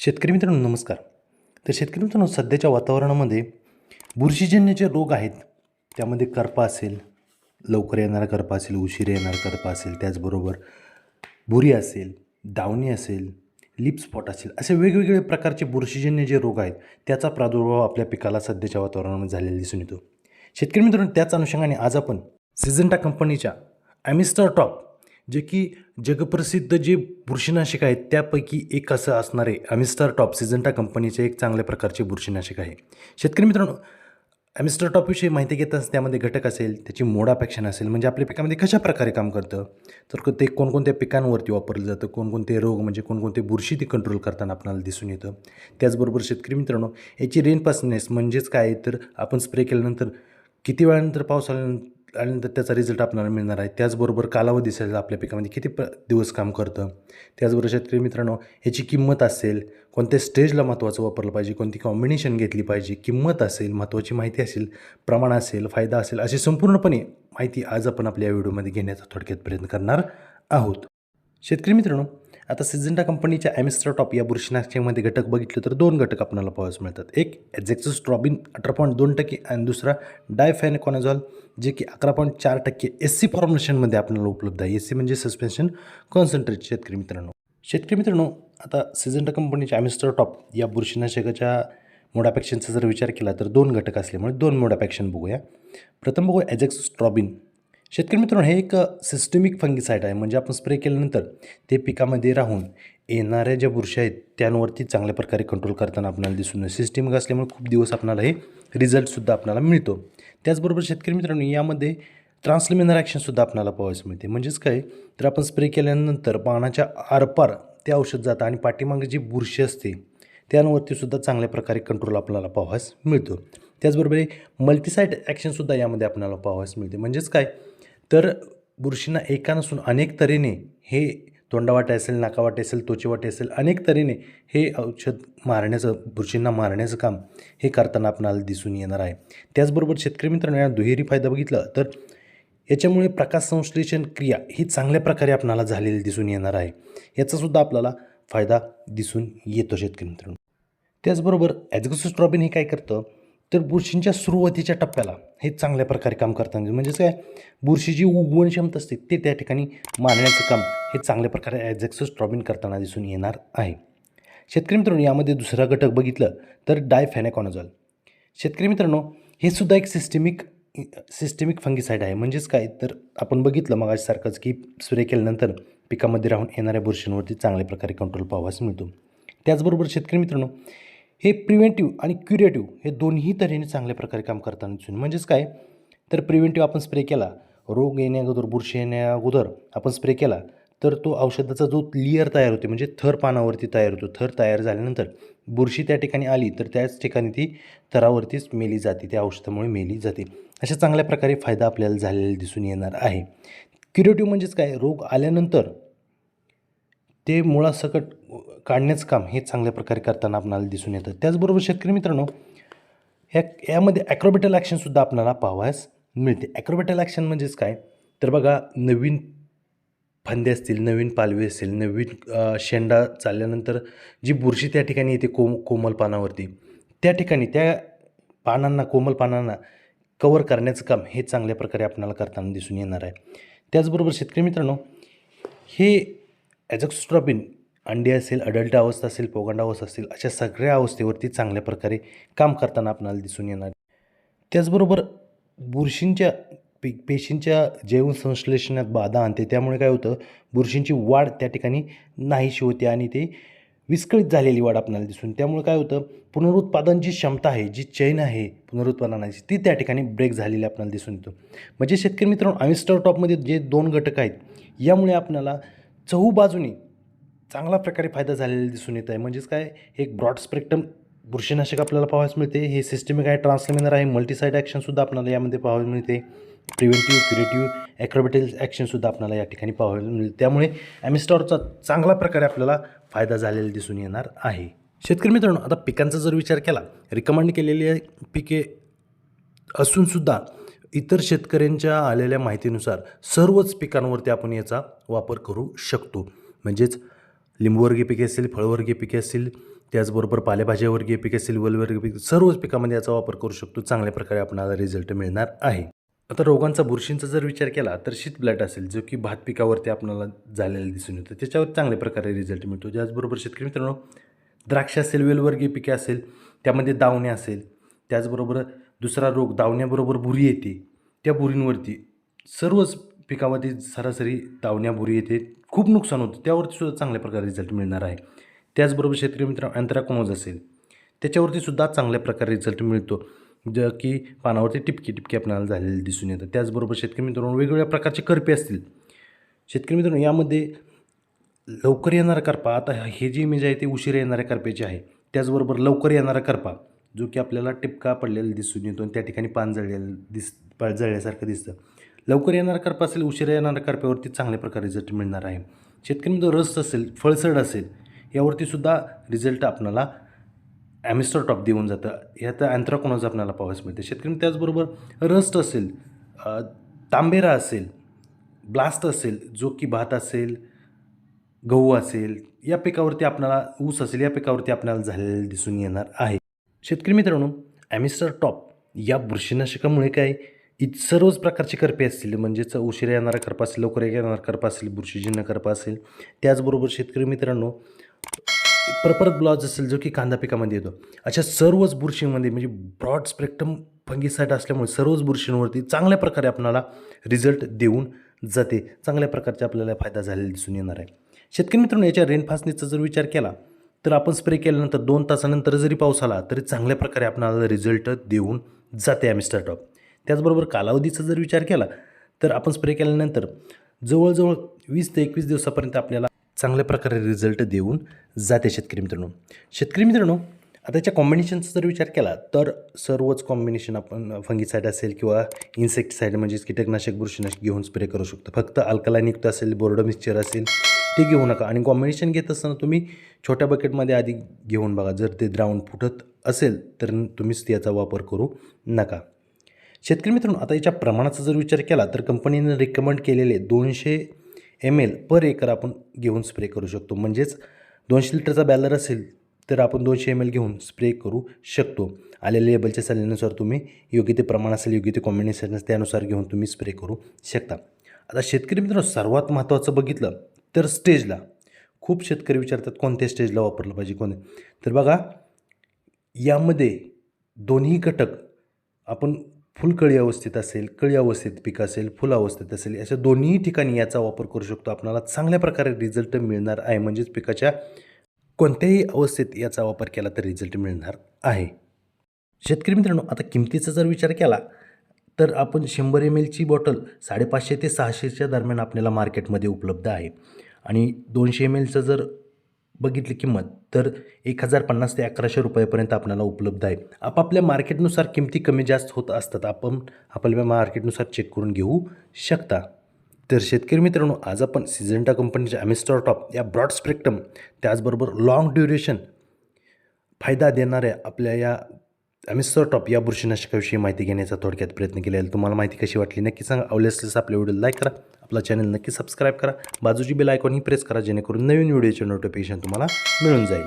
शेतकरी मित्रांनो नमस्कार. तर शेतकरी मित्रांनो सध्याच्या वातावरणामध्ये बुरशीजन्य जे रोग आहेत. त्यामध्ये करपा असेल लवकर येणारा करपा असेल उशीर येणारा करपा असेल त्याचबरोबर बुरी असेल दावणी असेल लिप स्पॉट असेल असे वेगवेगळे प्रकारचे बुरशीजन्य जे रोग आहेत त्याचा प्रादुर्भाव आपल्या पिकाला सध्याच्या वातावरणामध्ये झालेला दिसून येतो. शेतकरी मित्रांनो त्याच अनुषंगाने आज आपण सिझंटा कंपनीच्या ॲमिस्टर टॉप जे की जगप्रसिद्ध जे बुरशीनाशक आहेत त्यापैकी एक असं असणारे ॲमिस्टर टॉप सिझंटा कंपनीचे एक चांगल्या प्रकारचे बुरशीनाशक आहे. शेतकरी मित्रांनो ॲमिस्टर टॉपविषयी माहिती घेताच त्यामध्ये घटक असेल त्याची मोडापेक्षण असेल म्हणजे आपल्या पिकामध्ये कशा प्रकारे काम करतं? तर ते कोणकोणत्या पिकांवरती वापरलं जातं? कोणकोणते रोग म्हणजे कोणकोणते बुरशी ते कंट्रोल करताना आपल्याला दिसून येतं? त्याचबरोबर शेतकरी मित्रांनो याची रेनपासनेस म्हणजेच काय? तर आपण स्प्रे केल्यानंतर किती वेळानंतर पाऊस आल्यानंतर आणि त्याचा रिझल्ट आपल्याला मिळणार आहे. त्याचबरोबर कालावधी असेल आपल्या पिकामध्ये म्हणजे किती प दिवस काम करतं? त्याचबरोबर शेतकरी मित्रांनो ह्याची किंमत असेल कोणत्या स्टेजला महत्त्वाचं वापरलं पाहिजे कोणती कॉम्बिनेशन घेतली पाहिजे किंमत असेल महत्त्वाची माहिती असेल प्रमाण असेल फायदा असेल अशी संपूर्णपणे माहिती आज आपण आपल्या या व्हिडिओमध्ये घेण्याचा थोडक्यात प्रयत्न करणार आहोत. शेतकरी मित्रांनो आता सिजेंटा कंपनीच्या ॲमिस्टर टॉप या बुरशीनाशकामध्ये घटक बघितले तर दोन घटक आपल्याला पाहावयास मिळतात. एक ॲझेक्सस ट्रॉबिन अठरा पॉईंट दोन टक्के आणि दुसरा डायफॅनिकॉनाझॉल जे की अकरा पॉईंट चार टक्के एस सी फॉर्म्युलेशनमध्ये आपल्याला उपलब्ध आहे. एस सी म्हणजे सस्पेन्शन कॉन्सन्ट्रेट शेतकरी मित्रांनो. शेतकरी मित्रांनो आता सिजेंटा कंपनीच्या ॲमिस्टर टॉप या बुरशीनाशकाच्या मोडापॅक्शनचा जर विचार केला तर दोन घटक असल्यामुळे दोन मोडापॅक्शन बघूया. प्रथम बघू ॲझेक्सस ट्रॉबिन. शेतकरी मित्रांनो हे एक सिस्टमिक फंगिसाईड आहे. म्हणजे आपण स्प्रे केल्यानंतर ते पिकामध्ये राहून येणाऱ्या ज्या बुरशी आहेत त्यांवरती चांगल्या प्रकारे कंट्रोल करताना आपल्याला दिसून येईल. सिस्टमिक असल्यामुळे खूप दिवस आपल्याला हे रिझल्टसुद्धा आपल्याला मिळतो. त्याचबरोबर शेतकरी मित्रांनो यामध्ये ट्रान्सलिमिनर ॲक्शनसुद्धा आपल्याला पाहायचं मिळते. म्हणजेच काय? तर आपण स्प्रे केल्यानंतर पानाच्या आरपार ते औषध जातं आणि पाठीमागे जी बुरशी असते त्यांवरतीसुद्धा चांगल्या प्रकारे कंट्रोल आपल्याला पाहावयास मिळतो. त्याचबरोबर मल्टीसाईड ॲक्शनसुद्धा यामध्ये आपल्याला पाहावयास मिळते. म्हणजेच काय? तर बुरशींना एका नसून अनेक तऱ्हेने हे तोंडावाटे असेल नाकावाटे असेल त्वचेवाटे असेल अनेक तऱ्हेने हे औषध मारण्याचं बुरशींना मारण्याचं काम हे करताना आपणाला दिसून येणार आहे. त्याचबरोबर शेतकरी मित्रांनो या दुहेरी फायदा बघितला तर याच्यामुळे प्रकाश संश्लेषण क्रिया ही चांगल्या प्रकारे आपणाला झालेली दिसून येणार आहे. याचासुद्धा आपल्याला फायदा दिसून येतो शेतकरी मित्रांनो. त्याचबरोबर ॲजगोसिस्ट्रॉबिन हे काय करतं? तर बुरशींच्या सुरुवातीच्या टप्प्याला हे चांगल्या प्रकारे काम करताना म्हणजेच काय बुरशीची उगवण क्षमता असते ते त्या ठिकाणी मारण्याचं काम हे चांगल्या प्रकारे ॲझेक्सोस्ट्रॉबिन करताना दिसून येणार आहे. शेतकरी मित्रांनो यामध्ये दुसरा घटक बघितलं तर डायफॅनेकॉनॉझॉल. शेतकरी मित्रांनो हे सुद्धा एक सिस्टेमिक सिस्टेमिक फंगिसाईड आहे. म्हणजेच काय तर आपण बघितलं मग सारखंच की स्प्रे केल्यानंतर पिकामध्ये राहून येणाऱ्या बुरशींवरती चांगल्या प्रकारे कंट्रोल पाहावास मिळतो. त्याचबरोबर शेतकरी मित्रांनो हे प्रिव्हेंटिव्ह आणि क्युरेटिव्ह हे दोन्ही तऱ्हेने चांगल्या प्रकारे काम करताना दिसून म्हणजेच काय? तर प्रिव्हेंटिव्ह आपण स्प्रे केला रोग येण्या अगोदर बुरशी येण्या अगोदर आपण स्प्रे केला तर तो औषधाचा जो लिअर तयार होते म्हणजे थर पानावरती तयार होतो थर तयार झाल्यानंतर बुरशी त्या ठिकाणी आली तर त्याच ठिकाणी ती थरावरतीच मेली जाते त्या औषधामुळे मेली जाते. अशा चांगल्या प्रकारे फायदा आपल्याला झालेला दिसून येणार आहे. क्युरेटिव्ह म्हणजेच काय? रोग आल्यानंतर ते मुळासकट काढण्याचं काम हे चांगल्या प्रकारे करताना आपल्याला दिसून येतं. त्याचबरोबर शेतकरी मित्रांनो ह्या यामध्ये ॲक्रोबेटल ॲक्शनसुद्धा आपल्याला पाहावयास मिळते. ॲक्रोबेटल ॲक्शन म्हणजेच काय? तर बघा नवीन फांदे असतील नवीन पालवी असतील नवीन शेंडा चालल्यानंतर जी बुरशी त्या ठिकाणी येते कोम कोमल पानावरती त्या ठिकाणी त्या पानांना कोमल पानांना कवर करण्याचं काम हे चांगल्या प्रकारे आपल्याला करताना दिसून येणार आहे. त्याचबरोबर शेतकरी मित्रांनो हे ॲझॉक्स्ट्रॉबिन अंडी असेल अडल्ट अवस्था असेल पोगंडावस्था असेल अशा सगळ्या अवस्थेवरती चांगल्या प्रकारे काम करताना आपल्याला दिसून येणार. त्याचबरोबर बुरशींच्या पे पेशींच्या जैवसंश्लेषणात बाधा आणते. त्यामुळे काय होतं बुरशींची वाढ त्या ठिकाणी नाहीशी होते आणि ते विस्कळीत झालेली वाढ आपल्याला दिसून. त्यामुळे काय होतं पुनरुत्पादन जी क्षमता आहे जी चैन आहे पुनरुत्पादनाची ती त्या ठिकाणी ब्रेक झालेली आपल्याला दिसून येतो. म्हणजे शेतकरी मित्रांनो आमिस्टर टॉपमध्ये जे दोन घटक आहेत यामुळे आपल्याला चहू बाजूने चांगला प्रकारे फायदा झालेला दिसून येत आहे. म्हणजेच काय? एक ब्रॉड स्पेक्ट्रम बुरशीनाशक आपल्याला पाहावयास मिळते. हे सिस्टमिक आहे ट्रान्सलेमिनर आहे मल्टीसाईड ॲक्शनसुद्धा आपल्याला यामध्ये पाहावयास मिळते. प्रिव्हेंटिव्ह क्युरेटिव्ह ॲक्रोबेटिल ॲक्शनसुद्धा आपल्याला या ठिकाणी पाहावयास मिळते. त्यामुळे ॲमिस्टॉरचा चांगला प्रकारे आपल्याला फायदा झालेला दिसून येणार आहे. शेतकरी मित्रांनो आता पिकांचा जर विचार केला रिकमेंड केलेली पिके असूनसुद्धा इतर शेतकऱ्यांच्या आलेल्या माहितीनुसार सर्वच पिकांवरती आपण याचा वापर करू शकतो. म्हणजेच लिंबूवर्गीय पिके असतील फळवर्गीय पिके असतील त्याचबरोबर पालेभाज्यावर्गीय पिके असतील वलवर्गीय पिके सर्वच पिकामध्ये याचा वापर करू शकतो. चांगल्या प्रकारे आपणाला रिझल्ट मिळणार आहे. आता रोगांचा बुरशींचा जर विचार केला तर शीत ब्लॅट असेल जो की भात पिकावरती आपल्याला झालेला दिसून येतो त्याच्यावर चांगल्या प्रकारे रिझल्ट मिळतो. त्याचबरोबर शेतकरी मित्रांनो द्राक्ष असेल वेलवर्गीय पिके असेल त्यामध्ये दावणे असेल त्याचबरोबर दुसरा रोग दावण्याबरोबर बुरी येते. त्या बुरींवरती सर्वच पिकावरती सरासरी दावण्या बुरी येते. खूप नुकसान होतं. त्यावरती सुद्धा चांगल्या प्रकारे रिझल्ट मिळणार आहे. त्याचबरोबर शेतकरी मित्र अँथ्राकोनोज असेल. त्याच्यावरती सुद्धा चांगल्या प्रकारे रिझल्ट मिळतो. ज की पानावरती टिपकी टिपकी आपल्याला झालेले दिसून येतं त्याचबरोबर शेतकरी मित्रांनो वेगवेगळ्या प्रकारचे करपे असतील. शेतकरी मित्रांनो यामध्ये लवकर येणारा करपा आता हे जी इमेज आहे ते उशीर येणाऱ्या करप्याची आहे. त्याचबरोबर लवकर येणारा करपा. जो की आपल्याला टिपका पडलेला दिसून येतो आणि त्या ठिकाणी पान जळलेलं दिस जळल्यासारखं दिसतं. लवकर येणारा करपा असेल उशिरा येणाऱ्या करप्यावरती चांगल्या प्रकारे रिझल्ट मिळणार आहे. शेतकरी जो रस असेल फळसड असेल यावरती सुद्धा रिझल्ट आपणाला ॲमिस्टर टॉप देऊन जातं. ह्यात अँथ्राकोनॉज आपल्याला पाहावयास मिळते. शेतकरी त्याचबरोबर रस्ट असेल तांबेरा असेल ब्लास्ट असेल जो की भात असेल गहू असेल या पिकावरती आपणाला ऊस असेल या पिकावरती आपल्याला झालेलं दिसून येणार आहे. शेतकरी मित्रांनो ॲमिस्टर टॉप या बुरशीनाशकामुळे काय? इत सर्वच प्रकारचे करपे असतील म्हणजेच उशिरा येणारा करपा असेल लवकर येणारा करपा असेल बुरशीजन्य करपा असेल त्याचबरोबर शेतकरी मित्रांनो परपरत ब्लॉज असेल जो की कांदा पिकामध्ये येतो. अशा सर्वच बुरशीमध्ये म्हणजे ब्रॉड स्पेक्ट्रम फंगीसाईट असल्यामुळे सर्वच बुरशींवरती चांगल्या प्रकारे आपणाला रिझल्ट देऊन जाते. चांगल्या प्रकारचा आपल्याला फायदा झालेला दिसून येणार आहे. शेतकरी मित्रांनो याच्या रेनफासणीचा जर विचार केला तर आपण स्प्रे केल्यानंतर दोन तासानंतर जरी पाऊस आला तरी चांगल्या प्रकारे आपणाला रिझल्ट देऊन जाते आम्ही टॉप त्याचबरोबर कालावधीचा जर विचार केला तर आपण स्प्रे केल्यानंतर जवळजवळ वीस ते एकवीस दिवसापर्यंत आपल्याला चांगल्या प्रकारे रिझल्ट देऊन जाते शेतकरी मित्रांनो. शेतकरी मित्रांनो आता त्याच्या कॉम्बिनेशनचा जर विचार केला तर सर्वच कॉम्बिनेशन आपण फंगीसाईड असेल किंवा इन्सेक्टिसाईड म्हणजेच कीटकनाशक बुरशीनाशक घेऊन स्प्रे करू शकतो. फक्त अल्कलायुक्त असेल बोर्ड मिक्सचर असेल ते घेऊ नका. आणि कॉम्बिनेशन घेत असताना तुम्ही छोट्या बकेटमध्ये आधी घेऊन बघा. जर ते द्रावण फुटत असेल तर तुम्हीच त्याचा वापर करू नका. शेतकरी मित्रांनो आता याच्या प्रमाणाचा जर विचार केला तर कंपनीने रिकमेंड केलेले दोनशे एम एल पर एकर आपण घेऊन स्प्रे करू शकतो. म्हणजेच दोनशे लिटरचा बॅलर असेल तर आपण दोनशे एम एल घेऊन स्प्रे करू शकतो. आलेल्या लेबलच्या सल्ल्यानुसार तुम्ही योग्य ते प्रमाण असेल योग्य ते कॉम्बिनेशन त्यानुसार घेऊन तुम्ही स्प्रे करू शकता. आता शेतकरी मित्रांनो सर्वात महत्त्वाचं बघितलं तर स्टेजला. खूप शेतकरी विचारतात कोणत्या स्टेजला वापरलं पाहिजे कोण तर बघा यामध्ये दोन्ही घटक आपण फुलकळी अवस्थेत असेल कळी अवस्थेत पीक असेल फुल अवस्थेत असेल अशा दोन्ही ठिकाणी याचा वापर करू शकतो. आपल्याला चांगल्या प्रकारे रिझल्ट मिळणार आहे. म्हणजेच पिकाच्या कोणत्याही अवस्थेत याचा वापर केला तर रिझल्ट मिळणार आहे. शेतकरी मित्रांनो आता किमतीचा जर विचार केला तर आपण शंभर एम एलची बॉटल साडेपाचशे ते सहाशेच्या दरम्यान आपल्याला मार्केटमध्ये उपलब्ध आहे. आणि दोनशे एम एलचं जर बघितली किंमत तर एक हजार पन्नास ते अकराशे रुपयापर्यंत आपल्याला उपलब्ध आहे. आपापल्या मार्केटनुसार किमती कमी जास्त होत असतात. आपण आपल्या मार्केटनुसार चेक करून घेऊ शकता. तर शेतकरी मित्रांनो आज आपण सिजेंटा कंपनीच्या ॲमिस्टॉर टॉप या ब्रॉड स्पेक्ट्रम त्याचबरोबर लाँग ड्युरेशन फायदा देणाऱ्या आपल्या या आम्ही सर टॉप या बुरशीनाशकाविषयी माहिती घेण्याचा थोडक्यात प्रयत्न केला आहे तुम्हाला माहिती कशी वाटली नक्की सांगा. आवडल्यास आपल्या व्हिडिओ लाईक करा. आपला चॅनल नक्की सबस्क्राईब करा. बाजूची बेल आयकॉनही प्रेस करा जेणेकरून नवीन व्हिडिओचे नोटिफिकेशन तुम्हाला मिळून जाईल.